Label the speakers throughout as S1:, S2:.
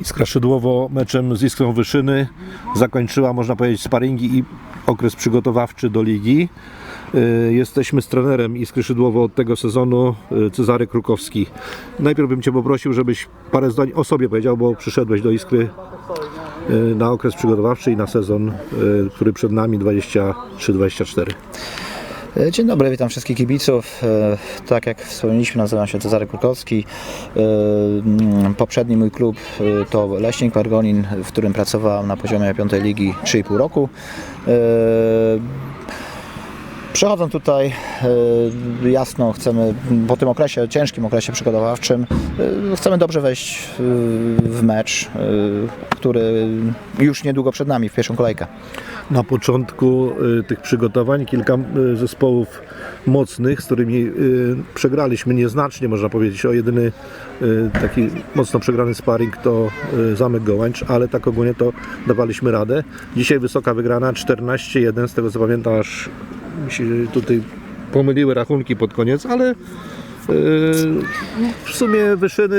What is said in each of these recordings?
S1: Iskra Szydłowo meczem z Iskrą Wyszyny zakończyła, można powiedzieć, sparingi i okres przygotowawczy do ligi. Y, Jesteśmy z trenerem Iskry Szydłowo od tego sezonu, y, Cezary Krukowski. Najpierw bym Cię poprosił, żebyś parę zdań o sobie powiedział, bo przyszedłeś do Iskry y, na okres przygotowawczy i na sezon, który przed nami 23-24.
S2: E, Dzień dobry, witam wszystkich kibiców. E, Tak jak wspomnieliśmy, nazywam się Cezary Kurkowski. E, mm, Poprzedni mój klub to Leśnik Wargonin, w którym pracowałem na poziomie 5 ligi 3,5 roku. Przechodząc tutaj, e, jasno chcemy po tym okresie, ciężkim okresie przygotowawczym, e, chcemy dobrze wejść e, w mecz, który już niedługo przed nami, w pierwszą kolejkę.
S1: Na początku tych przygotowań kilka zespołów mocnych, z którymi przegraliśmy nieznacznie, można powiedzieć. O jedyny taki mocno przegrany sparring to Zamek Gołańcz, ale tak ogólnie to dawaliśmy radę. Dzisiaj wysoka wygrana 14-1, z tego co pamiętam, aż mi się tutaj pomyliły rachunki pod koniec, ale w sumie wyszyny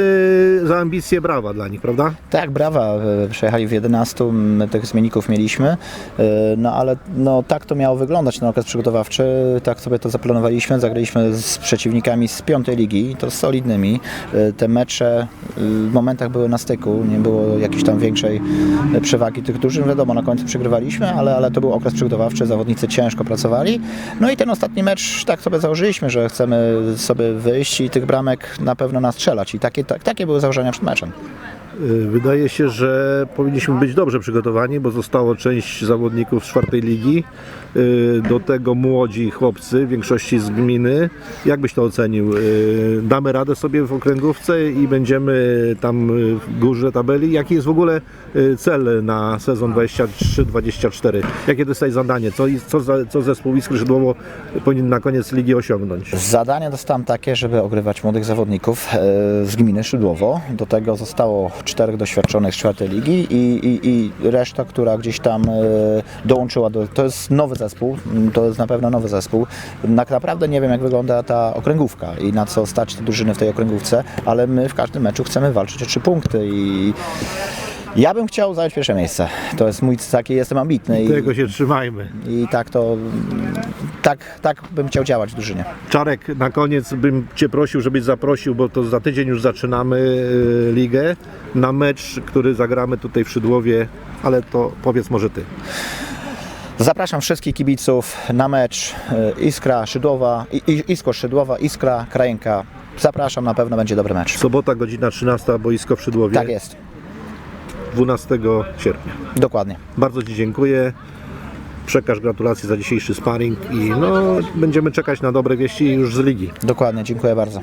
S1: za ambicje brawa dla nich, prawda?
S2: Tak, brawa. e, Przejechali w 11, my tych zmienników mieliśmy, e, no ale no, tak to miało wyglądać na okres przygotowawczy, tak sobie to zaplanowaliśmy, zagraliśmy z przeciwnikami z piątej ligi, to solidnymi. Te mecze w momentach były na styku, nie było jakiejś tam większej przewagi tych drużyn. Wiadomo, na końcu przegrywaliśmy, ale, ale to był okres przygotowawczy, zawodnicy ciężko pracowali. No i ten ostatni mecz tak sobie założyliśmy, że chcemy sobie wyjść i tych bramek na pewno nastrzelać i takie, tak, takie były założenia przed meczem.
S1: Y, Wydaje się, że powinniśmy być dobrze przygotowani, bo zostało część zawodników z czwartej ligi. Y, Do tego młodzi chłopcy, w większości z gminy. Jak byś to ocenił? Y, Damy radę sobie w okręgówce i będziemy tam w górze tabeli. Jaki jest w ogóle cel na sezon 23-24? Jakie tutaj zadanie? Co, co, co zespół Iskry Szydłowo powinien na koniec ligi osiągnąć?
S2: Zadanie dostałem takie, żeby ogrywać młodych zawodników z gminy Szydłowo. Do tego zostało czterech doświadczonych z czwartej ligi i, i, i reszta, która gdzieś tam e, dołączyła do... To jest nowy zespół, m, to jest na pewno nowy zespół. Tak naprawdę nie wiem, jak wygląda ta okręgówka i na co stać te drużyny w tej okręgówce, ale my w każdym meczu chcemy walczyć o trzy punkty i ja bym chciał zająć pierwsze miejsce. To jest mój taki, jestem ambitny i,
S1: Tego się trzymajmy.
S2: i tak to, tak, tak bym chciał działać w drużynie.
S1: Czarek, na koniec bym Cię prosił, żebyś zaprosił, bo to za tydzień już zaczynamy e, ligę, na mecz, który zagramy tutaj w Szydłowie, ale to powiedz może Ty.
S2: Zapraszam wszystkich kibiców na mecz e, Iskra Szydłowa, Isko Szydłowa, Iskra Krajenka. Zapraszam, na pewno będzie dobry mecz.
S1: Sobota, godzina 13, boisko w Szydłowie,
S2: Tak jest,
S1: 12 sierpnia.
S2: dokładnie.
S1: Bardzo Ci dziękuję. Przekaż gratulacje za dzisiejszy sparring i no, będziemy czekać na dobre wieści już z ligi.
S2: Dokładnie, dziękuję bardzo.